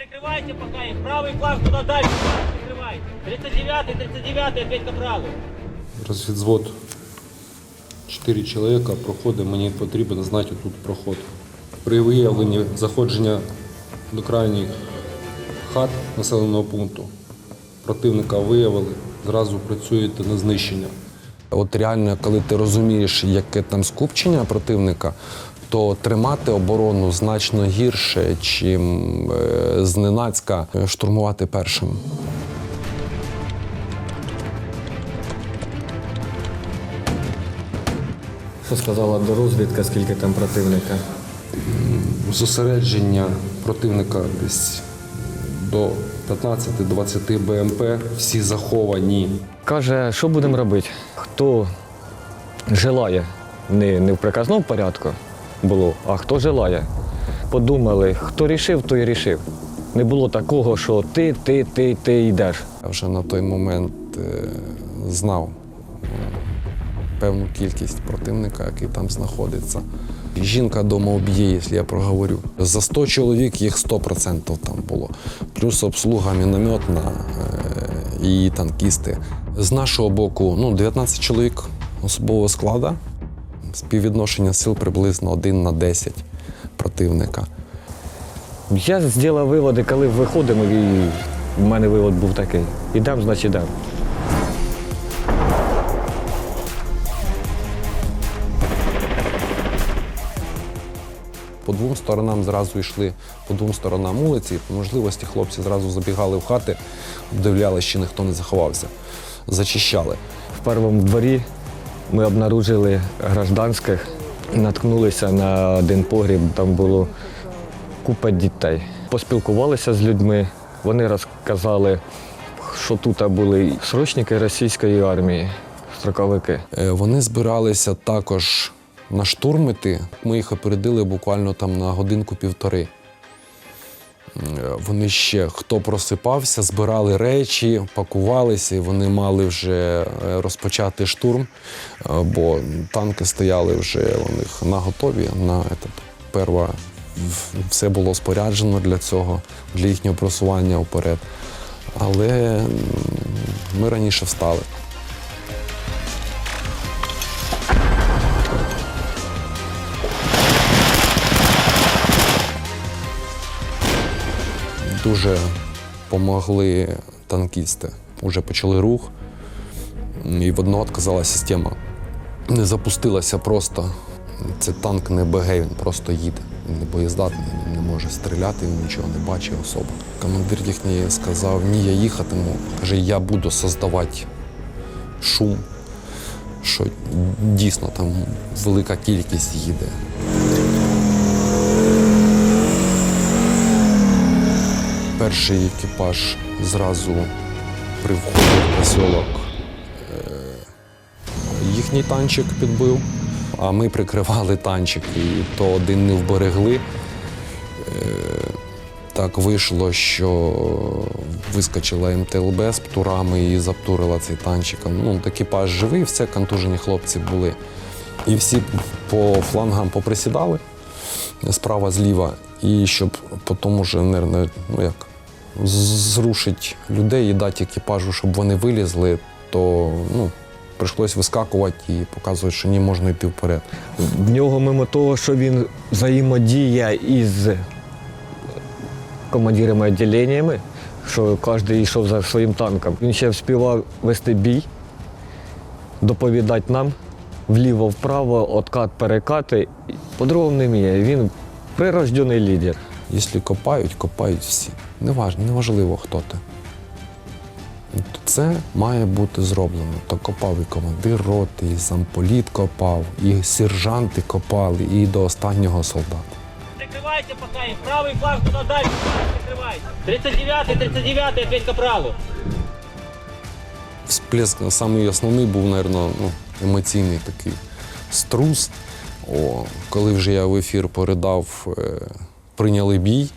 Прикрывайте пока их. Правый флаг туда дальше. Прикрывайте. 39-й, 39-й, опять капралу. Розвідзвод. Чотири чоловіка проходить, мені потрібно знати тут проход. При виявленні заходження до крайніх хат населеного пункту противника виявили, зразу працюєте на знищення. От реально, коли ти розумієш, яке там скупчення противника, то тримати оборону значно гірше, чим е, зненацька штурмувати першим. Що сказала до розвідка, скільки там противника? Зосередження противника десь до 15-20 БМП, всі заховані. Каже, що будемо робити? Хто желає, не, не в приказному порядку було, а хто желає. Подумали, хто рішив, той рішив. Не було такого, що ти, ти, ти, ти йдеш. Я вже на той момент е, знав е, певну кількість противника, який там знаходиться. Жінка дома об'є, якщо я проговорю. За 100 чоловік їх 100% там було. Плюс обслуга мінометна е, і танкісти. З нашого боку ну, 19 чоловік особового складу, співвідношення сил приблизно 1 на 10 противника. Я зробив виводи, коли виходимо, і в мене вивод був такий. Ідемо, значить ідемо. По двом сторонам зразу йшли по двом сторонам вулиці. По можливості хлопці зразу забігали в хати, обдивлялися, чи ніхто не заховався. Зачищали. В першому дворі ми обнаружили гражданських, наткнулися на один погріб, там було купа дітей. Поспілкувалися з людьми, вони розказали, що тут були срочники російської армії, строковики. Е, Вони збиралися також на штурмити. Ми їх опередили буквально там на годинку-півтори. Е, Вони ще хто просипався, збирали речі, пакувалися, і вони мали вже е, розпочати штурм, е, бо танки стояли вже у них на готові. На этот, перва все було споряджено для цього, для їхнього просування вперед. Але ми раніше встали. Дуже допомогли танкісти. Уже почали рух, і в відказала система. Не запустилася просто. Це танк не БГ, він просто їде. Він не боєздатний, він не може стріляти, він нічого не бачить особо. Командир їхній сказав: ні, я їхатиму. Каже, я буду создавати шум, що дійсно там велика кількість їде. Перший екіпаж зразу при вході в поселок е, їхній танчик підбив, а ми прикривали танчик, і то один не вберегли. Е, Так вийшло, що вискочила МТЛБ з птурами і заптурила цей танчик. Ну, екіпаж живий, все, контужені хлопці були. І всі по флангам поприсідали справа зліва, і щоб потім уже, наверное, ну як, зрушить людей і дати екіпажу, щоб вони вилізли, то ну, прийшлось вискакувати і показувати, що ні, можна йти вперед. В нього, мимо того, що він взаємодія із командирами відділеннями, що кожен йшов за своїм танком. Він ще вспівав вести бій, доповідати нам вліво-вправо, откат, перекати. По-другому не вміє. Він прирождений лідер. Якщо копають, копають всі Неважно, неважливо, хто ти. От Це має бути зроблено. То копав і командир роти, і замполіт копав, і сержанти копали, і до останнього солдата. Прикрывайте пока их. Правый флаг туда дальше. Прикрывайте. 39-й, 39-й, опять капралу. Всплеск самий основний був, мабуть, ну, емоційний такий струс. О, коли вже я в ефір передав, е, прийняли бій м,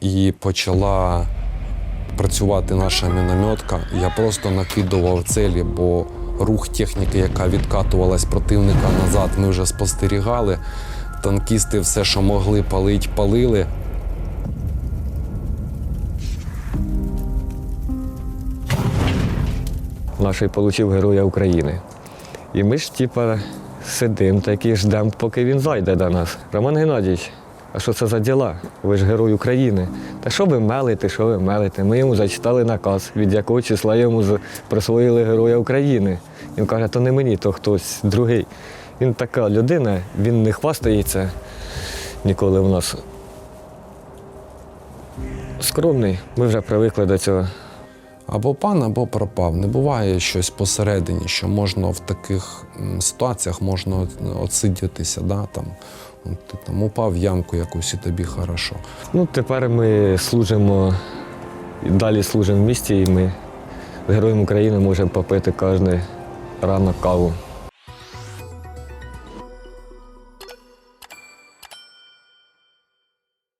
і почала працювати наша мінометка, я просто накидував целі, бо рух техніки, яка відкатувалась противника назад, ми вже спостерігали. Танкісти все, що могли палить, палили. Наший отримав Героя України. І ми ж, типа, сидимо такі, ждемо, поки він зайде до нас. Роман Геннадійович, а що це за діла? Ви ж герой України. Та що ви мелите, що ви мелите? Ми йому зачитали наказ, від якого числа йому присвоїли Героя України. Він каже, то не мені, то хтось другий. Він така людина, він не хвастається ніколи в нас. Скромний, ми вже привикли до цього. Або пан, або пропав. Не буває щось посередині, що можна в таких ситуаціях можна отсидітися, да, там, ти там упав в ямку якусь і тобі хорошо. Ну, тепер ми служимо далі служимо в місті, і ми з Героєм України можемо попити кожен ранок каву.